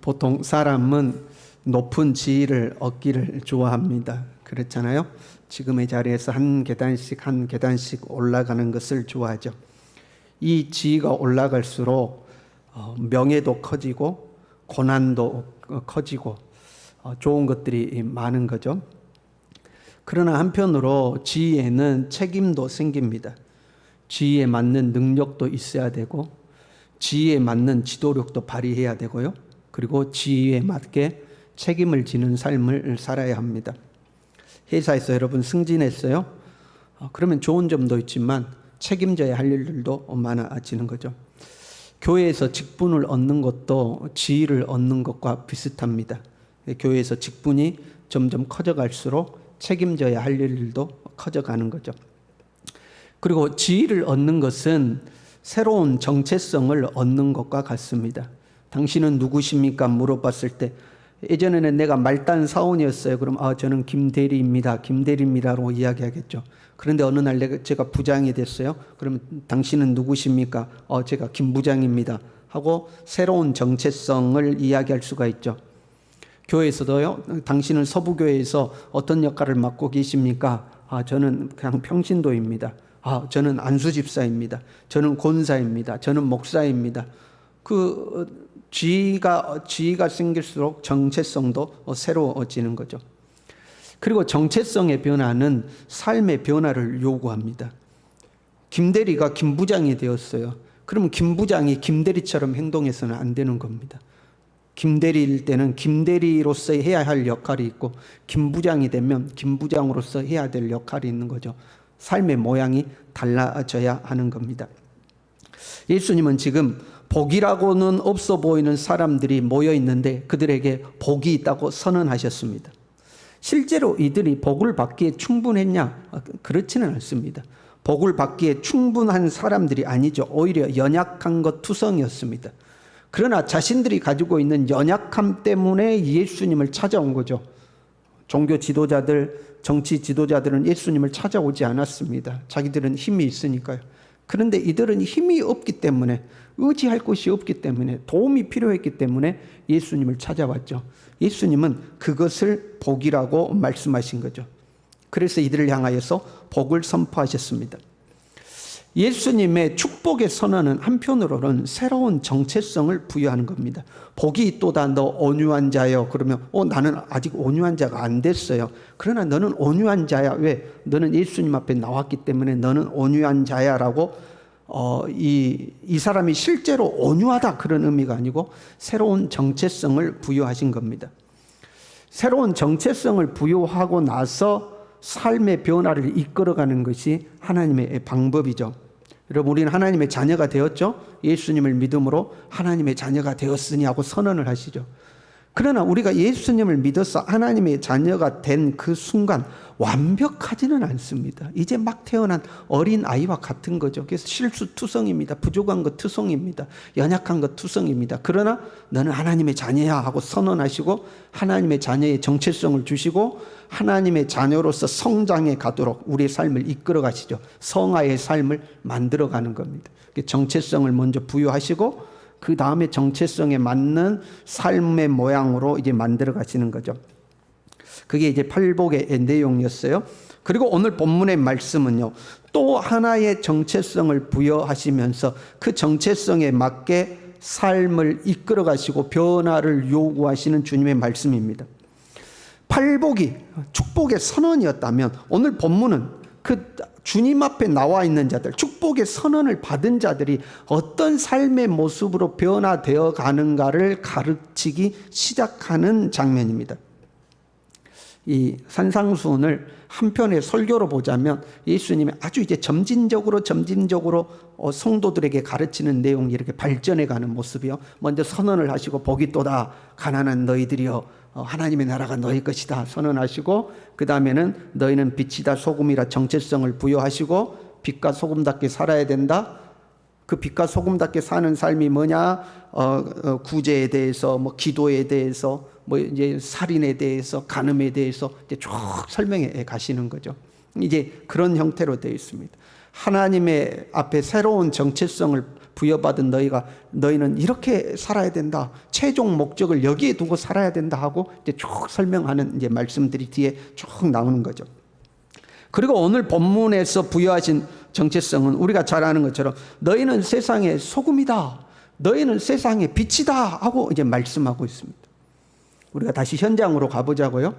보통 사람은 높은 지위를 얻기를 좋아합니다. 그렇잖아요. 지금의 자리에서 한 계단씩 한 계단씩 올라가는 것을 좋아하죠. 이 지위가 올라갈수록 어, 명예도 커지고 고난도 어, 커지고 어, 좋은 것들이 많은 거죠. 그러나 한편으로 지위에는 책임도 생깁니다. 지위에 맞는 능력도 있어야 되고 지위에 맞는 지도력도 발휘해야 되고요. 그리고 지위에 맞게 책임을 지는 삶을 살아야 합니다. 회사에서 여러분 승진했어요? 어, 그러면 좋은 점도 있지만 책임져야 할 일들도 많아지는 거죠. 교회에서 직분을 얻는 것도 지위를 얻는 것과 비슷합니다. 교회에서 직분이 점점 커져갈수록 책임져야 할 일들도 커져가는 거죠. 그리고 지위를 얻는 것은 새로운 정체성을 얻는 것과 같습니다. 당신은 누구십니까? 물어봤을 때 예전에는 내가 말단 사원이었어요. 그럼 아 저는 김대리입니다. 김대리입니다로 이야기하겠죠. 그런데 어느 날 내가 제가 부장이 됐어요. 그러면 당신은 누구십니까? 어 제가 김 부장입니다. 하고 새로운 정체성을 이야기할 수가 있죠. 교회에서도요. 당신은 서부교회에서 어떤 역할을 맡고 계십니까? 아 저는 그냥 평신도입니다. 아 저는 안수 집사입니다. 저는 권사입니다. 저는 목사입니다. 그 지위가 지위가 생길수록 정체성도 새로워지는 거죠. 그리고 정체성의 변화는 삶의 변화를 요구합니다. 김대리가 김부장이 되었어요. 그러면 김부장이 김대리처럼 행동해서는 안 되는 겁니다. 김대리일 때는 김대리로서 해야 할 역할이 있고 김부장이 되면 김부장으로서 해야 될 역할이 있는 거죠. 삶의 모양이 달라져야 하는 겁니다. 예수님은 지금 복이라고는 없어 보이는 사람들이 모여 있는데 그들에게 복이 있다고 선언하셨습니다. 실제로 이들이 복을 받기에 충분했냐? 그렇지는 않습니다. 복을 받기에 충분한 사람들이 아니죠. 오히려 연약한 것 투성이었습니다. 그러나 자신들이 가지고 있는 연약함 때문에 예수님을 찾아온 거죠. 종교 지도자들, 정치 지도자들은 예수님을 찾아오지 않았습니다. 자기들은 힘이 있으니까요. 그런데 이들은 힘이 없기 때문에 의지할 곳이 없기 때문에 도움이 필요했기 때문에 예수님을 찾아왔죠. 예수님은 그것을 복이라고 말씀하신 거죠. 그래서 이들을 향하여서 복을 선포하셨습니다. 예수님의 축복의 선언은 한편으로는 새로운 정체성을 부여하는 겁니다. 복이 있도다 너 온유한 자여 그러면 어 나는 아직 온유한 자가 안 됐어요. 그러나 너는 온유한 자야. 왜? 너는 예수님 앞에 나왔기 때문에 너는 온유한 자야라고 어, 이, 이 사람이 실제로 온유하다 그런 의미가 아니고 새로운 정체성을 부여하신 겁니다. 새로운 정체성을 부여하고 나서 삶의 변화를 이끌어가는 것이 하나님의 방법이죠. 여러분, 우리는 하나님의 자녀가 되었죠? 예수님을 믿음으로 하나님의 자녀가 되었으니 하고 선언을 하시죠. 그러나 우리가 예수님을 믿어서 하나님의 자녀가 된 그 순간 완벽하지는 않습니다. 이제 막 태어난 어린 아이와 같은 거죠. 그래서 실수 투성입니다. 부족한 것 투성입니다. 연약한 것 투성입니다. 그러나 너는 하나님의 자녀야 하고 선언하시고 하나님의 자녀의 정체성을 주시고 하나님의 자녀로서 성장해 가도록 우리의 삶을 이끌어 가시죠. 성화의 삶을 만들어 가는 겁니다. 정체성을 먼저 부여하시고 그 다음에 정체성에 맞는 삶의 모양으로 이제 만들어 가시는 거죠. 그게 이제 팔복의 내용이었어요. 그리고 오늘 본문의 말씀은요. 또 하나의 정체성을 부여하시면서 그 정체성에 맞게 삶을 이끌어 가시고 변화를 요구하시는 주님의 말씀입니다. 팔복이 축복의 선언이었다면 오늘 본문은 그 주님 앞에 나와 있는 자들, 축복의 선언을 받은 자들이 어떤 삶의 모습으로 변화되어 가는가를 가르치기 시작하는 장면입니다. 이 산상수훈을 한편의 설교로 보자면 예수님이 아주 이제 점진적으로 점진적으로 어, 성도들에게 가르치는 내용이 이렇게 발전해 가는 모습이요. 먼저 선언을 하시고 복이 또다 가난한 너희들이여 어, 하나님의 나라가 너희 것이다 선언하시고 그 다음에는 너희는 빛이다 소금이라 정체성을 부여하시고 빛과 소금답게 살아야 된다. 그 빛과 소금답게 사는 삶이 뭐냐? 어, 어, 구제에 대해서, 뭐 기도에 대해서, 뭐 이제 살인에 대해서, 간음에 대해서 이제 쭉 설명해 가시는 거죠. 이제 그런 형태로 되어 있습니다. 하나님의 앞에 새로운 정체성을 부여받은 너희가 너희는 이렇게 살아야 된다. 최종 목적을 여기에 두고 살아야 된다 하고 이제 쭉 설명하는 이제 말씀들이 뒤에 쭉 나오는 거죠. 그리고 오늘 본문에서 부여하신 정체성은 우리가 잘 아는 것처럼 너희는 세상의 소금이다. 너희는 세상의 빛이다 하고 이제 말씀하고 있습니다. 우리가 다시 현장으로 가보자고요.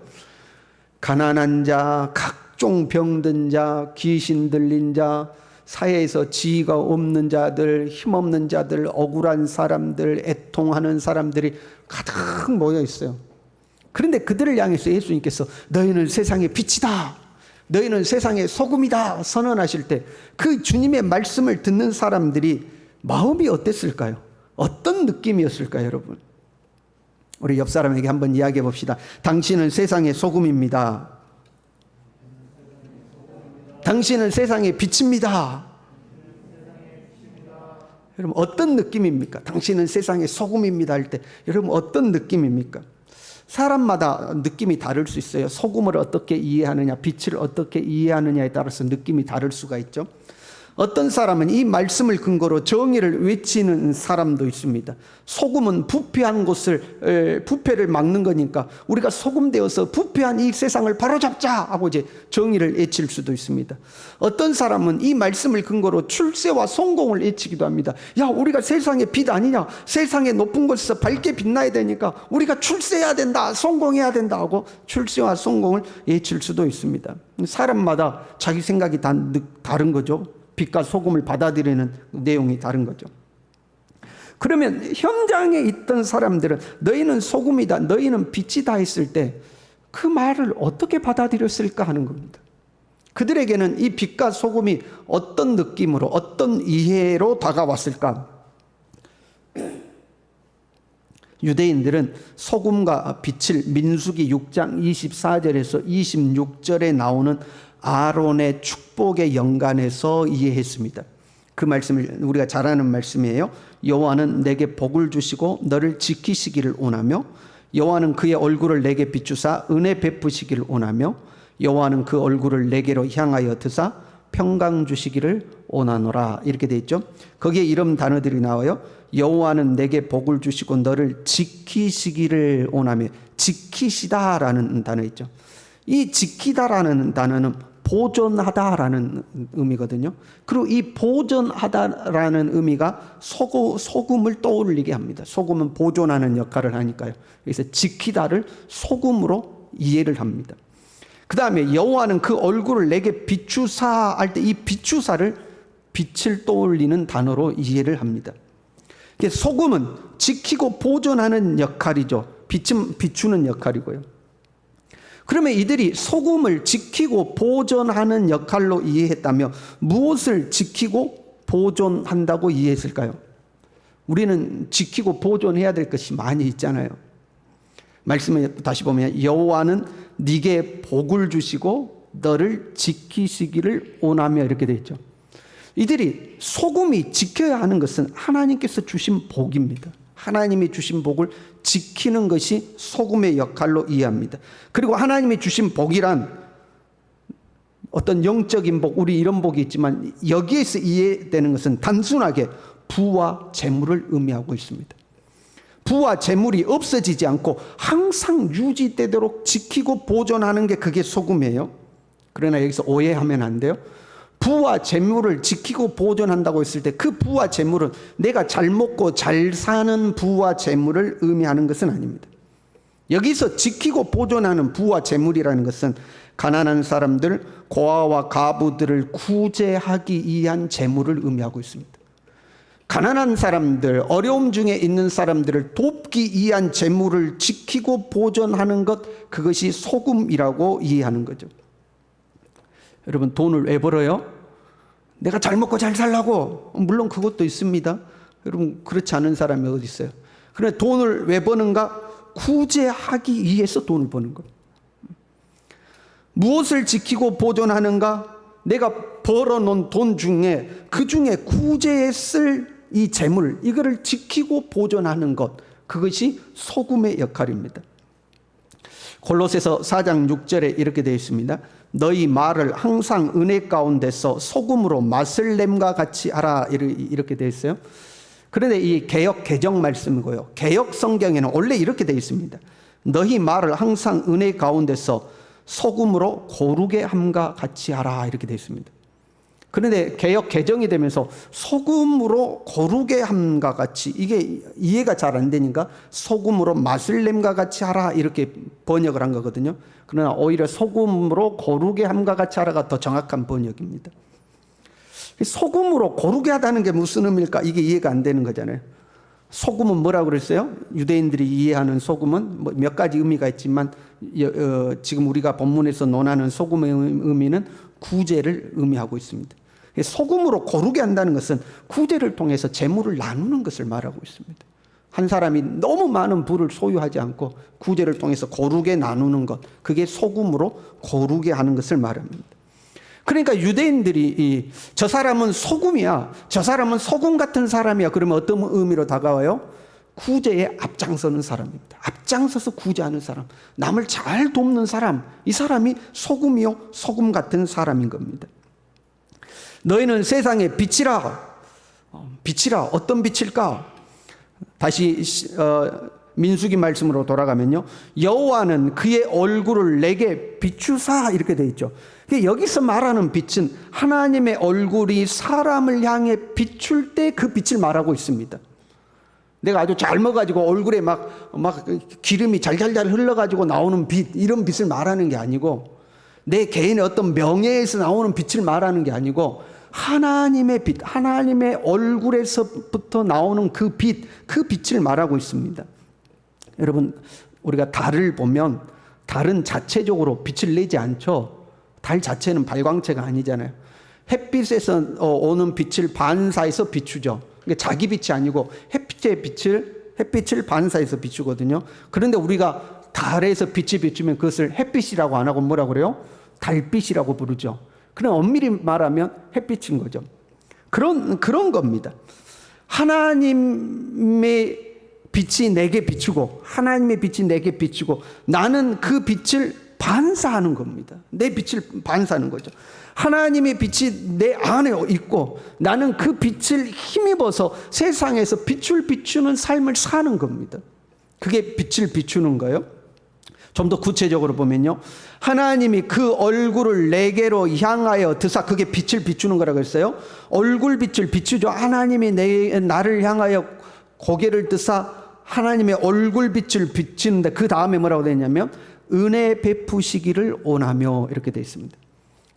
가난한 자, 각종 병든 자, 귀신 들린 자, 사회에서 지위가 없는 자들, 힘없는 자들, 억울한 사람들, 애통하는 사람들이 가득 모여 있어요. 그런데 그들을 향해서 예수님께서 너희는 세상의 빛이다. 너희는 세상의 소금이다. 선언하실 때 그 주님의 말씀을 듣는 사람들이 마음이 어땠을까요? 어떤 느낌이었을까요, 여러분? 우리 옆 사람에게 한번 이야기해 봅시다. 당신은 세상의 소금입니다. 당신은 세상의 빛입니다. 여러분 어떤 느낌입니까? 당신은 세상의 소금입니다 할 때 여러분 어떤 느낌입니까? 사람마다 느낌이 다를 수 있어요. 소금을 어떻게 이해하느냐, 빛을 어떻게 이해하느냐에 따라서 느낌이 다를 수가 있죠. 어떤 사람은 이 말씀을 근거로 정의를 외치는 사람도 있습니다. 소금은 부패한 곳을 부패를 막는 거니까 우리가 소금 되어서 부패한 이 세상을 바로잡자 하고 이제 정의를 외칠 수도 있습니다. 어떤 사람은 이 말씀을 근거로 출세와 성공을 외치기도 합니다. 야, 우리가 세상의 빛 아니냐? 세상의 높은 곳에서 밝게 빛나야 되니까 우리가 출세해야 된다, 성공해야 된다 하고 출세와 성공을 외칠 수도 있습니다. 사람마다 자기 생각이 다 다른 거죠. 빛과 소금을 받아들이는 내용이 다른 거죠. 그러면 현장에 있던 사람들은 너희는 소금이다, 너희는 빛이다 했을 때 그 말을 어떻게 받아들였을까 하는 겁니다. 그들에게는 이 빛과 소금이 어떤 느낌으로, 어떤 이해로 다가왔을까? 유대인들은 소금과 빛을 민수기 6장 24절에서 26절에 나오는 아론의 축복에 연관해서 이해했습니다. 그 말씀을 우리가 잘 아는 말씀이에요. 여호와는 내게 복을 주시고 너를 지키시기를 원하며 여호와는 그의 얼굴을 내게 비추사 은혜 베푸시기를 원하며 여호와는 그 얼굴을 내게로 향하여 드사 평강 주시기를 원하노라 이렇게 돼 있죠. 거기에 이런 단어들이 나와요. 여호와는 내게 복을 주시고 너를 지키시기를 원하며 지키시다라는 단어 있죠. 이 지키다라는 단어는 보존하다라는 의미거든요. 그리고 이 보존하다라는 의미가 소금, 소금을 떠올리게 합니다. 소금은 보존하는 역할을 하니까요. 그래서 지키다를 소금으로 이해를 합니다. 그 다음에 여호와는 그 얼굴을 내게 비추사 할 때 이 비추사를 빛을 떠올리는 단어로 이해를 합니다. 소금은 지키고 보존하는 역할이죠. 빛은 비추는 역할이고요. 그러면 이들이 소금을 지키고 보존하는 역할로 이해했다며 무엇을 지키고 보존한다고 이해했을까요? 우리는 지키고 보존해야 될 것이 많이 있잖아요. 말씀에 다시 보면 여호와는 네게 복을 주시고 너를 지키시기를 원하며 이렇게 되어 있죠. 이들이 소금이 지켜야 하는 것은 하나님께서 주신 복입니다. 하나님이 주신 복을 지키는 것이 소금의 역할로 이해합니다. 그리고 하나님이 주신 복이란 어떤 영적인 복, 우리 이런 복이 있지만 여기에서 이해되는 것은 단순하게 부와 재물을 의미하고 있습니다. 부와 재물이 없어지지 않고 항상 유지되도록 지키고 보존하는 게 그게 소금이에요. 그러나 여기서 오해하면 안 돼요. 부와 재물을 지키고 보존한다고 했을 때 그 부와 재물은 내가 잘 먹고 잘 사는 부와 재물을 의미하는 것은 아닙니다. 여기서 지키고 보존하는 부와 재물이라는 것은 가난한 사람들, 고아와 가부들을 구제하기 위한 재물을 의미하고 있습니다. 가난한 사람들, 어려움 중에 있는 사람들을 돕기 위한 재물을 지키고 보존하는 것, 그것이 소금이라고 이해하는 거죠. 여러분 돈을 왜 벌어요? 내가 잘 먹고 잘 살라고. 물론 그것도 있습니다. 여러분 그렇지 않은 사람이 어디 있어요? 그래 돈을 왜 버는가? 구제하기 위해서 돈을 버는 거예요. 무엇을 지키고 보존하는가? 내가 벌어놓은 돈 중에 그 중에 구제에 쓸 이 재물 이거를 지키고 보존하는 것 그것이 소금의 역할입니다. 골로새서 4장 6절에 이렇게 되어 있습니다. 너희 말을 항상 은혜 가운데서 소금으로 맛을 냄과 같이 하라 이렇게 되어 있어요. 그런데 이 개혁 개정 말씀이고요. 개혁 성경에는 원래 이렇게 되어 있습니다. 너희 말을 항상 은혜 가운데서 소금으로 고르게 함과 같이 하라 이렇게 되어 있습니다. 그런데 개혁 개정이 되면서 소금으로 고르게 함과 같이 이게 이해가 잘 안 되니까 소금으로 맛을 냄과 같이 하라 이렇게 번역을 한 거거든요. 그러나 오히려 소금으로 고르게 함과 같이 하라가 더 정확한 번역입니다. 소금으로 고르게 하다는 게 무슨 의미일까? 이게 이해가 안 되는 거잖아요. 소금은 뭐라고 그랬어요? 유대인들이 이해하는 소금은 뭐몇 가지 의미가 있지만 어, 지금 우리가 본문에서 논하는 소금의 의미는 구제를 의미하고 있습니다. 소금으로 고르게 한다는 것은 구제를 통해서 재물을 나누는 것을 말하고 있습니다. 한 사람이 너무 많은 부를 소유하지 않고 구제를 통해서 고르게 나누는 것, 그게 소금으로 고르게 하는 것을 말합니다. 그러니까 유대인들이 저 사람은 소금이야, 저 사람은 소금 같은 사람이야. 그러면 어떤 의미로 다가와요? 구제에 앞장서는 사람입니다. 앞장서서 구제하는 사람, 남을 잘 돕는 사람, 이 사람이 소금이요, 소금 같은 사람인 겁니다. 너희는 세상의 빛이라, 어, 빛이라 어떤 빛일까? 다시 어, 민수기 말씀으로 돌아가면요. 여호와는 그의 얼굴을 내게 비추사 이렇게 돼 있죠. 여기서 말하는 빛은 하나님의 얼굴이 사람을 향해 비출 때 그 빛을 말하고 있습니다. 내가 아주 잘 먹어가지고 얼굴에 막, 막 기름이 잘잘잘 흘러가지고 나오는 빛, 이런 빛을 말하는 게 아니고, 내 개인의 어떤 명예에서 나오는 빛을 말하는 게 아니고, 하나님의 빛, 하나님의 얼굴에서부터 나오는 그 빛, 그 빛을 말하고 있습니다. 여러분, 우리가 달을 보면 달은 자체적으로 빛을 내지 않죠. 달 자체는 발광체가 아니잖아요. 햇빛에서 어, 오는 빛을 반사해서 비추죠. 그러니까 자기 빛이 아니고 햇빛의 빛을 햇빛을 반사해서 비추거든요. 그런데 우리가 달에서 빛이 비추면 그것을 햇빛이라고 안 하고 뭐라고 그래요? 달빛이라고 부르죠. 그냥 엄밀히 말하면 햇빛인 거죠. 그런 그런 겁니다. 하나님의 빛이 내게 비추고 하나님의 빛이 내게 비추고 나는 그 빛을 반사하는 겁니다. 내 빛을 반사하는 거죠. 하나님의 빛이 내 안에 있고 나는 그 빛을 힘입어서 세상에서 빛을 비추는 삶을 사는 겁니다. 그게 빛을 비추는 거예요. 좀 더 구체적으로 보면요. 하나님이 그 얼굴을 내게로 향하여 드사 그게 빛을 비추는 거라고 했어요. 얼굴 빛을 비추죠. 하나님이 내 나를 향하여 고개를 드사 하나님의 얼굴 빛을 비치는데 그 다음에 뭐라고 되냐면 은혜 베푸시기를 원하며 이렇게 되어 있습니다.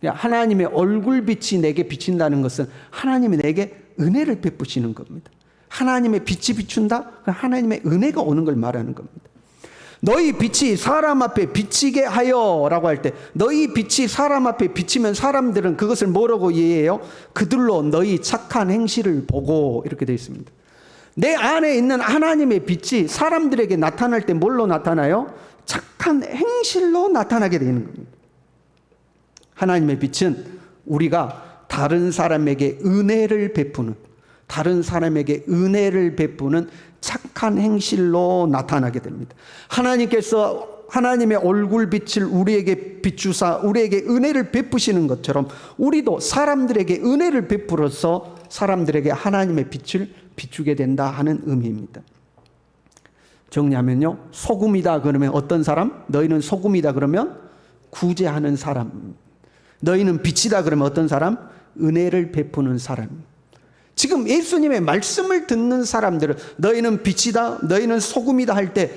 하나님의 얼굴 빛이 내게 비친다는 것은 하나님이 내게 은혜를 베푸시는 겁니다. 하나님의 빛이 비춘다? 하나님의 은혜가 오는 걸 말하는 겁니다. 너희 빛이 사람 앞에 비치게 하여 라고 할 때 너희 빛이 사람 앞에 비치면 사람들은 그것을 뭐라고 이해해요? 그들로 너희 착한 행실을 보고 이렇게 되어 있습니다. 내 안에 있는 하나님의 빛이 사람들에게 나타날 때 뭘로 나타나요? 착한 행실로 나타나게 되는 겁니다. 하나님의 빛은 우리가 다른 사람에게 은혜를 베푸는, 다른 사람에게 은혜를 베푸는 착한 행실로 나타나게 됩니다. 하나님께서 하나님의 얼굴 빛을 우리에게 비추사 우리에게 은혜를 베푸시는 것처럼 우리도 사람들에게 은혜를 베풀어서 사람들에게 하나님의 빛을 비추게 된다 하는 의미입니다. 정리하면요. 소금이다 그러면 어떤 사람? 너희는 소금이다 그러면 구제하는 사람. 너희는 빛이다 그러면 어떤 사람? 은혜를 베푸는 사람. 지금 예수님의 말씀을 듣는 사람들은 너희는 빛이다, 너희는 소금이다 할 때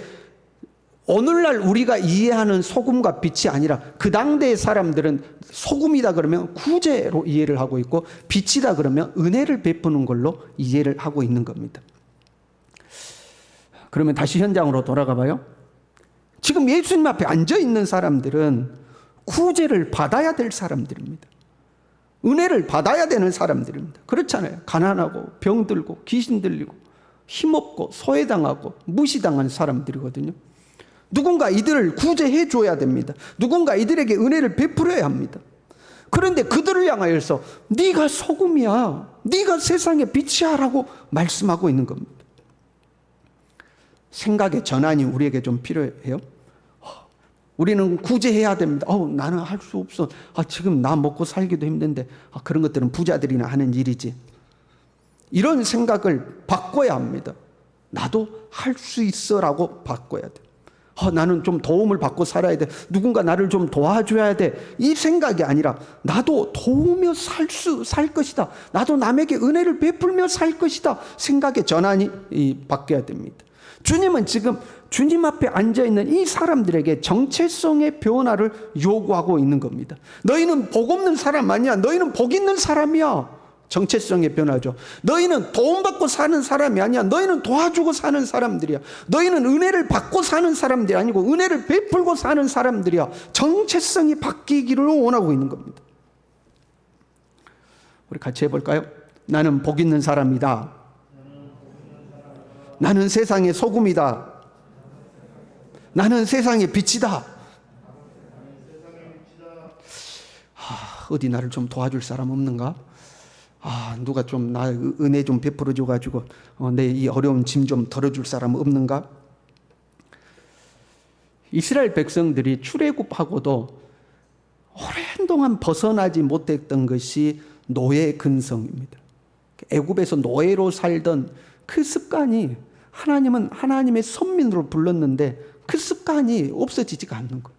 오늘날 우리가 이해하는 소금과 빛이 아니라 그 당대의 사람들은 소금이다 그러면 구제로 이해를 하고 있고 빛이다 그러면 은혜를 베푸는 걸로 이해를 하고 있는 겁니다. 그러면 다시 현장으로 돌아가 봐요. 지금 예수님 앞에 앉아 있는 사람들은 구제를 받아야 될 사람들입니다. 은혜를 받아야 되는 사람들입니다. 그렇잖아요. 가난하고 병들고 귀신 들리고 힘없고 소외당하고 무시당한 사람들이거든요. 누군가 이들을 구제해 줘야 됩니다. 누군가 이들에게 은혜를 베풀어야 합니다. 그런데 그들을 향하여서 네가 소금이야. 네가 세상의 빛이야 라고 말씀하고 있는 겁니다. 생각의 전환이 우리에게 좀 필요해요. 우리는 구제해야 됩니다. 어우, 나는 할 수 없어. 아, 지금 나 먹고 살기도 힘든데. 아, 그런 것들은 부자들이나 하는 일이지. 이런 생각을 바꿔야 합니다. 나도 할 수 있어라고 바꿔야 돼. 어, 나는 좀 도움을 받고 살아야 돼. 누군가 나를 좀 도와줘야 돼. 이 생각이 아니라 나도 도우며 살 수, 살 것이다. 나도 남에게 은혜를 베풀며 살 것이다. 생각의 전환이 이, 바뀌어야 됩니다. 주님은 지금 주님 앞에 앉아 있는 이 사람들에게 정체성의 변화를 요구하고 있는 겁니다. 너희는 복 없는 사람 아니야. 너희는 복 있는 사람이야. 정체성의 변화죠. 너희는 도움받고 사는 사람이 아니야. 너희는 도와주고 사는 사람들이야. 너희는 은혜를 받고 사는 사람들이 아니고 은혜를 베풀고 사는 사람들이야. 정체성이 바뀌기를 원하고 있는 겁니다. 우리 같이 해볼까요? 나는 복 있는 사람이다. 나는 세상의 소금이다. 나는 세상의 빛이다. 하, 어디 나를 좀 도와줄 사람 없는가? 아, 누가 좀 나 은혜 좀 베풀어 줘 가지고 어, 내이 어려운 짐 좀 덜어 줄 사람 없는가? 이스라엘 백성들이 출애굽하고도 오랜 동안 벗어나지 못했던 것이 노예 근성입니다. 애굽에서 노예로 살던 그 습관이 하나님은 하나님의 선민으로 불렀는데 그 습관이 없어지지가 않는 거예요.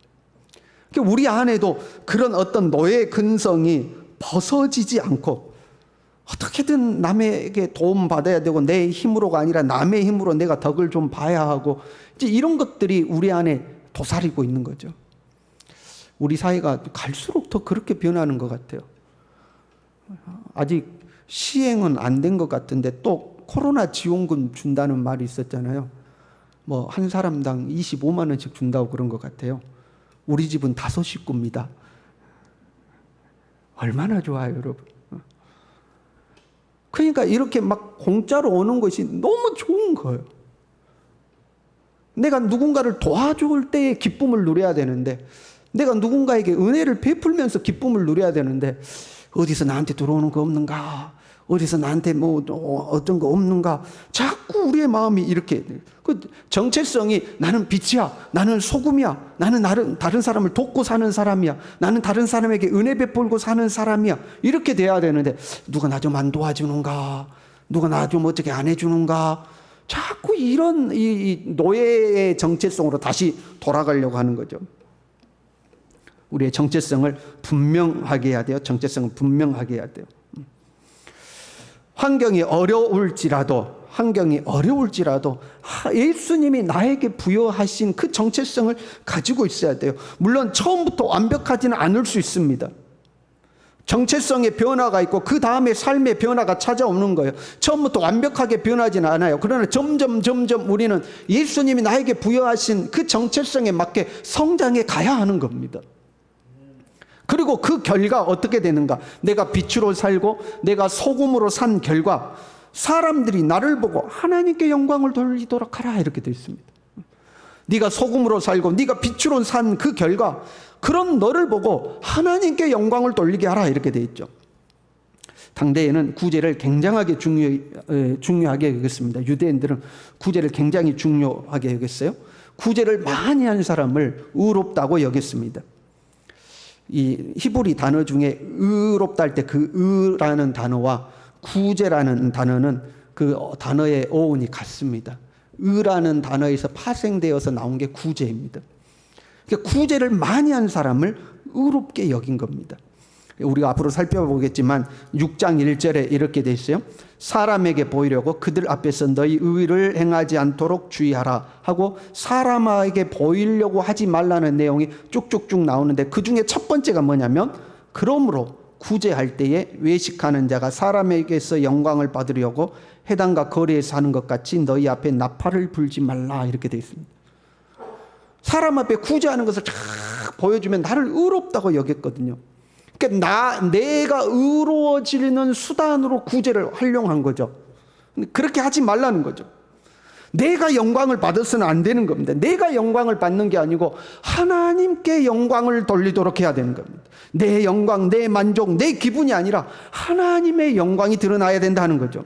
그러니까 우리 안에도 그런 어떤 노예 근성이 벗어지지 않고 어떻게든 남에게 도움 받아야 되고 내 힘으로가 아니라 남의 힘으로 내가 덕을 좀 봐야 하고 이제 이런 것들이 우리 안에 도사리고 있는 거죠. 우리 사회가 갈수록 더 그렇게 변하는 것 같아요. 아직 시행은 안 된 것 같은데 또 코로나 지원금 준다는 말이 있었잖아요. 뭐 한 사람당 25만 원씩 준다고 그런 것 같아요. 우리 집은 다섯 식구입니다. 얼마나 좋아요, 여러분. 그러니까 이렇게 막 공짜로 오는 것이 너무 좋은 거예요. 내가 누군가를 도와줄 때의 기쁨을 누려야 되는데, 내가 누군가에게 은혜를 베풀면서 기쁨을 누려야 되는데, 어디서 나한테 들어오는 거 없는가? 어디서 나한테 뭐 어떤 거 없는가? 자꾸 우리의 마음이 이렇게 그 정체성이 나는 빛이야, 나는 소금이야, 나는 다른 다른 사람을 돕고 사는 사람이야, 나는 다른 사람에게 은혜 베풀고 사는 사람이야 이렇게 돼야 되는데 누가 나 좀 안 도와주는가? 누가 나 좀 어떻게 안 해주는가? 자꾸 이런 이 노예의 정체성으로 다시 돌아가려고 하는 거죠. 우리의 정체성을 분명하게 해야 돼요. 정체성을 분명하게 해야 돼요. 환경이 어려울지라도 환경이 어려울지라도 예수님이 나에게 부여하신 그 정체성을 가지고 있어야 돼요. 물론 처음부터 완벽하지는 않을 수 있습니다. 정체성의 변화가 있고 그 다음에 삶의 변화가 찾아오는 거예요. 처음부터 완벽하게 변하지는 않아요. 그러나 점점 점점 우리는 예수님이 나에게 부여하신 그 정체성에 맞게 성장해 가야 하는 겁니다. 그리고 그 결과 어떻게 되는가? 내가 빛으로 살고 내가 소금으로 산 결과 사람들이 나를 보고 하나님께 영광을 돌리도록 하라 이렇게 되어 있습니다. 네가 소금으로 살고 네가 빛으로 산 그 결과 그런 너를 보고 하나님께 영광을 돌리게 하라 이렇게 되어 있죠. 당대에는 구제를 굉장하게 중요, 중요하게 여겼습니다. 유대인들은 구제를 굉장히 중요하게 여겼어요. 구제를 많이 한 사람을 의롭다고 여겼습니다. 이 히브리 단어 중에 의롭다 할 때 그 의라는 단어와 구제라는 단어는 그 단어의 어원이 같습니다. 의라는 단어에서 파생되어서 나온 게 구제입니다. 그러니까 구제를 많이 한 사람을 의롭게 여긴 겁니다. 우리가 앞으로 살펴보겠지만 6장 1절에 이렇게 돼 있어요. 사람에게 보이려고 그들 앞에서 너희 의를 행하지 않도록 주의하라 하고 사람에게 보이려고 하지 말라는 내용이 쭉쭉쭉 나오는데 그 중에 첫 번째가 뭐냐면 그러므로 구제할 때에 외식하는 자가 사람에게서 영광을 받으려고 해당과 거리에서 하는 것 같이 너희 앞에 나팔을 불지 말라 이렇게 돼 있습니다. 사람 앞에 구제하는 것을 쫙 보여주면 나를 의롭다고 여겼거든요. 그러니까 나 내가 의로워지는 수단으로 구제를 활용한 거죠. 그렇게 하지 말라는 거죠. 내가 영광을 받아서는 안 되는 겁니다. 내가 영광을 받는 게 아니고 하나님께 영광을 돌리도록 해야 되는 겁니다. 내 영광, 내 만족, 내 기분이 아니라 하나님의 영광이 드러나야 된다는 거죠.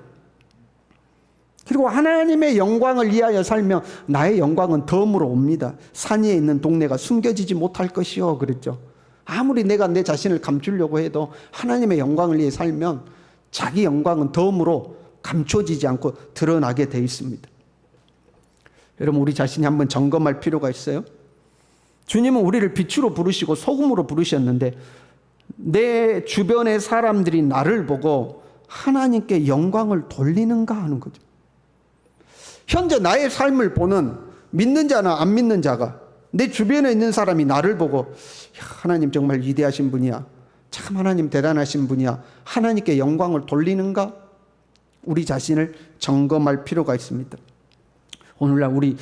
그리고 하나님의 영광을 위하여 살면 나의 영광은 덤으로 옵니다. 산 위에 있는 동네가 숨겨지지 못할 것이요. 그랬죠. 아무리 내가 내 자신을 감추려고 해도 하나님의 영광을 위해 살면 자기 영광은 덤으로 감춰지지 않고 드러나게 돼 있습니다. 여러분, 우리 자신이 한번 점검할 필요가 있어요. 주님은 우리를 빛으로 부르시고 소금으로 부르셨는데 내 주변의 사람들이 나를 보고 하나님께 영광을 돌리는가 하는 거죠. 현재 나의 삶을 보는 믿는 자나 안 믿는 자가 내 주변에 있는 사람이 나를 보고 야, 하나님 정말 위대하신 분이야. 참 하나님 대단하신 분이야. 하나님께 영광을 돌리는가? 우리 자신을 점검할 필요가 있습니다. 오늘날 우리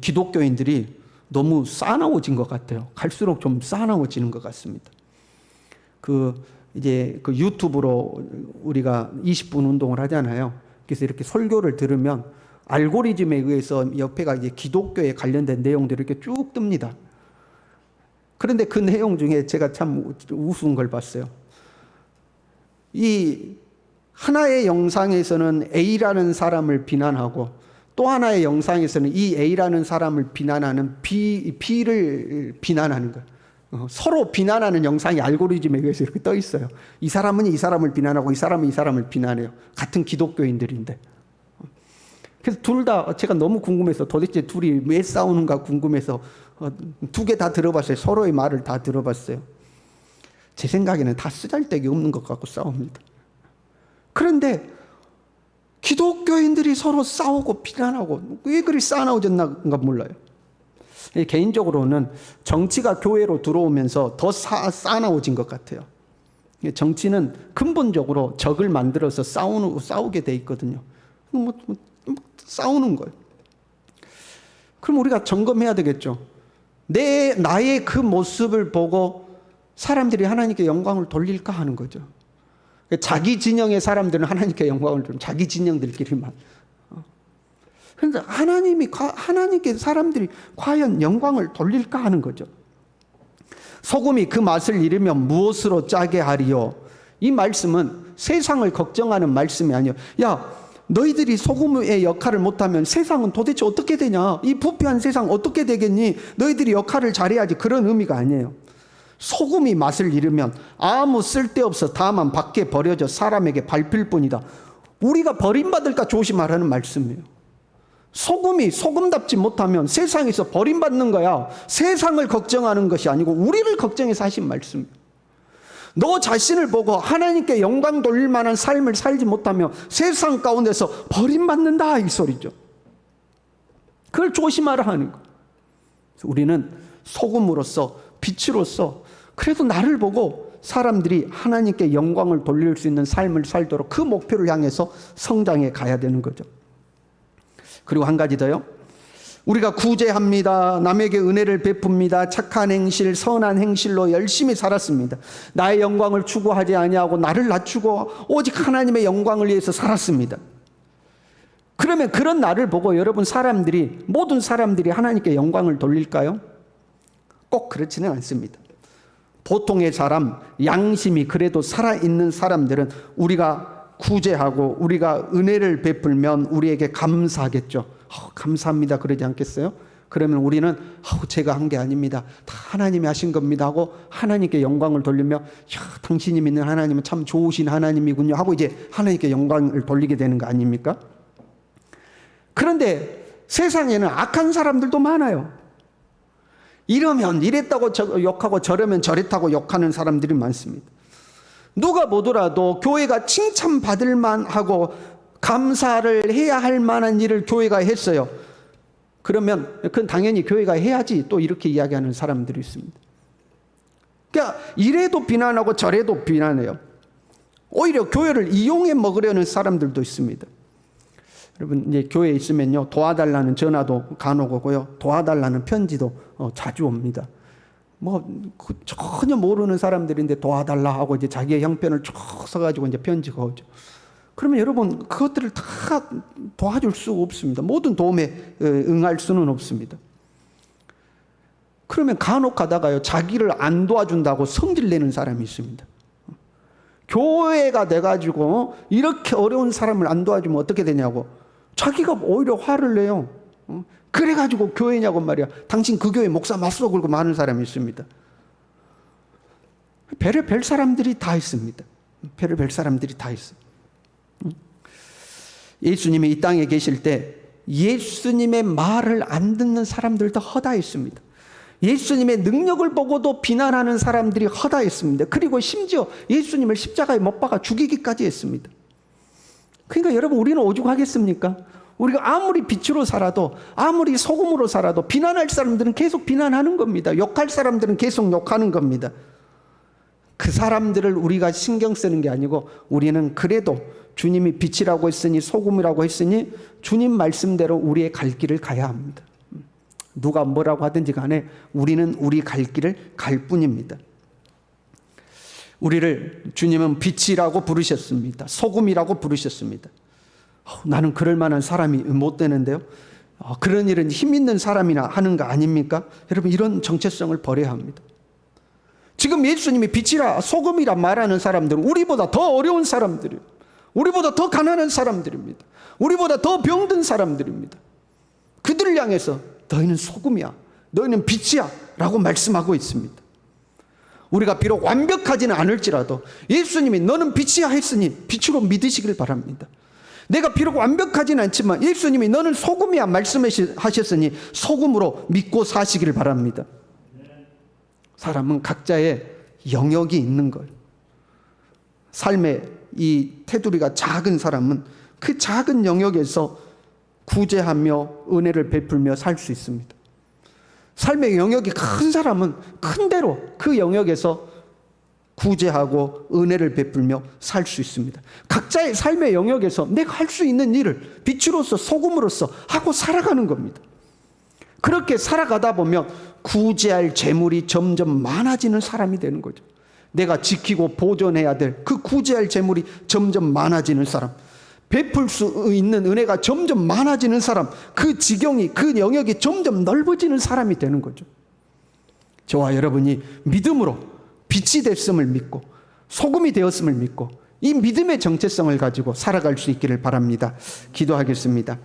기독교인들이 너무 싸나워진 것 같아요. 갈수록 좀 싸나워지는 것 같습니다. 그 이제 그 유튜브로 우리가 20분 운동을 하잖아요. 그래서 이렇게 설교를 들으면 알고리즘에 의해서 옆에가 이제 기독교에 관련된 내용들이 이렇게 쭉 뜹니다. 그런데 그 내용 중에 제가 참 우스운 걸 봤어요. 이 하나의 영상에서는 A라는 사람을 비난하고 또 하나의 영상에서는 이 A라는 사람을 비난하는 B, B를 비난하는 거예요. 어, 서로 비난하는 영상이 알고리즘에 의해서 이렇게 떠 있어요. 이 사람은 이 사람을 비난하고 이 사람은 이 사람을 비난해요. 같은 기독교인들인데. 그래서 둘 다 제가 너무 궁금해서 도대체 둘이 왜 싸우는가 궁금해서 어, 두 개 다 들어봤어요. 서로의 말을 다 들어봤어요. 제 생각에는 다 쓰잘데기 없는 것 같고 싸웁니다. 그런데 기독교인들이 서로 싸우고 비난하고 왜 그리 싸나워졌나가 몰라요. 개인적으로는 정치가 교회로 들어오면서 더 싸, 싸나워진 것 같아요. 정치는 근본적으로 적을 만들어서 싸우는, 싸우게 돼 있거든요. 뭐, 뭐, 싸우는 거예요. 그럼 우리가 점검해야 되겠죠. 내, 나의 그 모습을 보고 사람들이 하나님께 영광을 돌릴까 하는 거죠. 자기 진영의 사람들은 하나님께 영광을 좀 자기 진영들끼리만. 그런데 하나님이 하나님께 사람들이 과연 영광을 돌릴까 하는 거죠. 소금이 그 맛을 잃으면 무엇으로 짜게 하리요? 이 말씀은 세상을 걱정하는 말씀이 아니요. 야, 너희들이 소금의 역할을 못하면 세상은 도대체 어떻게 되냐? 이 부패한 세상 어떻게 되겠니? 너희들이 역할을 잘해야지. 그런 의미가 아니에요. 소금이 맛을 잃으면 아무 쓸데없어 다만 밖에 버려져 사람에게 밟힐 뿐이다. 우리가 버림받을까 조심하라는 말씀이에요. 소금이 소금답지 못하면 세상에서 버림받는 거야. 세상을 걱정하는 것이 아니고 우리를 걱정해서 하신 말씀이에요. 너 자신을 보고 하나님께 영광 돌릴 만한 삶을 살지 못하며 세상 가운데서 버림받는다 이 소리죠. 그걸 조심하라 하는 거. 우리는 소금으로서 빛으로서 그래도 나를 보고 사람들이 하나님께 영광을 돌릴 수 있는 삶을 살도록 그 목표를 향해서 성장해 가야 되는 거죠. 그리고 한 가지 더요. 우리가 구제합니다. 남에게 은혜를 베풉니다. 착한 행실, 선한 행실로 열심히 살았습니다. 나의 영광을 추구하지 아니하고 나를 낮추고 오직 하나님의 영광을 위해서 살았습니다. 그러면 그런 나를 보고 여러분 사람들이 모든 사람들이 하나님께 영광을 돌릴까요? 꼭 그렇지는 않습니다. 보통의 사람, 양심이 그래도 살아있는 사람들은 우리가 구제하고 우리가 은혜를 베풀면 우리에게 감사하겠죠. 어, 감사합니다. 그러지 않겠어요? 그러면 우리는 어, 제가 한 게 아닙니다. 다 하나님이 하신 겁니다 하고 하나님께 영광을 돌리며 야, 당신이 믿는 하나님은 참 좋으신 하나님이군요 하고 이제 하나님께 영광을 돌리게 되는 거 아닙니까? 그런데 세상에는 악한 사람들도 많아요. 이러면 이랬다고 욕하고 저러면 저랬다고 욕하는 사람들이 많습니다. 누가 보더라도 교회가 칭찬받을 만하고 감사를 해야 할 만한 일을 교회가 했어요. 그러면 그건 당연히 교회가 해야지 또 이렇게 이야기하는 사람들이 있습니다. 그러니까 이래도 비난하고 저래도 비난해요. 오히려 교회를 이용해 먹으려는 사람들도 있습니다. 여러분 이제 교회에 있으면요 도와달라는 전화도 간혹 오고요 도와달라는 편지도 어, 자주 옵니다. 뭐 그 전혀 모르는 사람들인데 도와달라 하고 이제 자기의 형편을 쭉 써가지고 이제 편지가 오죠. 그러면 여러분 그것들을 다 도와줄 수 없습니다. 모든 도움에 응할 수는 없습니다. 그러면 간혹 가다가요 자기를 안 도와준다고 성질 내는 사람이 있습니다. 교회가 돼가지고 이렇게 어려운 사람을 안 도와주면 어떻게 되냐고 자기가 오히려 화를 내요. 어? 그래가지고 교회냐고 말이야. 당신 그 교회 목사 맞서 걸고 많은 사람이 있습니다. 배를 별 사람들이 다 있습니다. 배를 별 사람들이 다 있어. 예수님이 이 땅에 계실 때 예수님의 말을 안 듣는 사람들도 허다했습니다. 예수님의 능력을 보고도 비난하는 사람들이 허다했습니다. 그리고 심지어 예수님을 십자가에 못 박아 죽이기까지 했습니다. 그러니까 여러분 우리는 오죽하겠습니까? 우리가 아무리 빛으로 살아도 아무리 소금으로 살아도 비난할 사람들은 계속 비난하는 겁니다. 욕할 사람들은 계속 욕하는 겁니다. 그 사람들을 우리가 신경 쓰는 게 아니고 우리는 그래도 주님이 빛이라고 했으니 소금이라고 했으니 주님 말씀대로 우리의 갈 길을 가야 합니다. 누가 뭐라고 하든지 간에 우리는 우리 갈 길을 갈 뿐입니다. 우리를 주님은 빛이라고 부르셨습니다. 소금이라고 부르셨습니다. 어, 나는 그럴 만한 사람이 못 되는데요. 어, 그런 일은 힘 있는 사람이나 하는 거 아닙니까? 여러분 이런 정체성을 버려야 합니다. 지금 예수님이 빛이라 소금이라 말하는 사람들은 우리보다 더 어려운 사람들이에요. 우리보다 더 가난한 사람들입니다. 우리보다 더 병든 사람들입니다. 그들을 향해서 너희는 소금이야. 너희는 빛이야. 라고 말씀하고 있습니다. 우리가 비록 완벽하지는 않을지라도 예수님이 너는 빛이야 했으니 빛으로 믿으시길 바랍니다. 내가 비록 완벽하지는 않지만 예수님이 너는 소금이야 말씀하셨으니 소금으로 믿고 사시길 바랍니다. 사람은 각자의 영역이 있는 거예요. 삶의 이 테두리가 작은 사람은 그 작은 영역에서 구제하며 은혜를 베풀며 살 수 있습니다. 삶의 영역이 큰 사람은 큰 대로 그 영역에서 구제하고 은혜를 베풀며 살 수 있습니다. 각자의 삶의 영역에서 내가 할 수 있는 일을 빛으로서 소금으로서 하고 살아가는 겁니다. 그렇게 살아가다 보면 구제할 재물이 점점 많아지는 사람이 되는 거죠. 내가 지키고 보존해야 될 그 구제할 재물이 점점 많아지는 사람. 베풀 수 있는 은혜가 점점 많아지는 사람. 그 지경이, 그 영역이 점점 넓어지는 사람이 되는 거죠. 저와 여러분이 믿음으로 빛이 됐음을 믿고 소금이 되었음을 믿고 이 믿음의 정체성을 가지고 살아갈 수 있기를 바랍니다. 기도하겠습니다.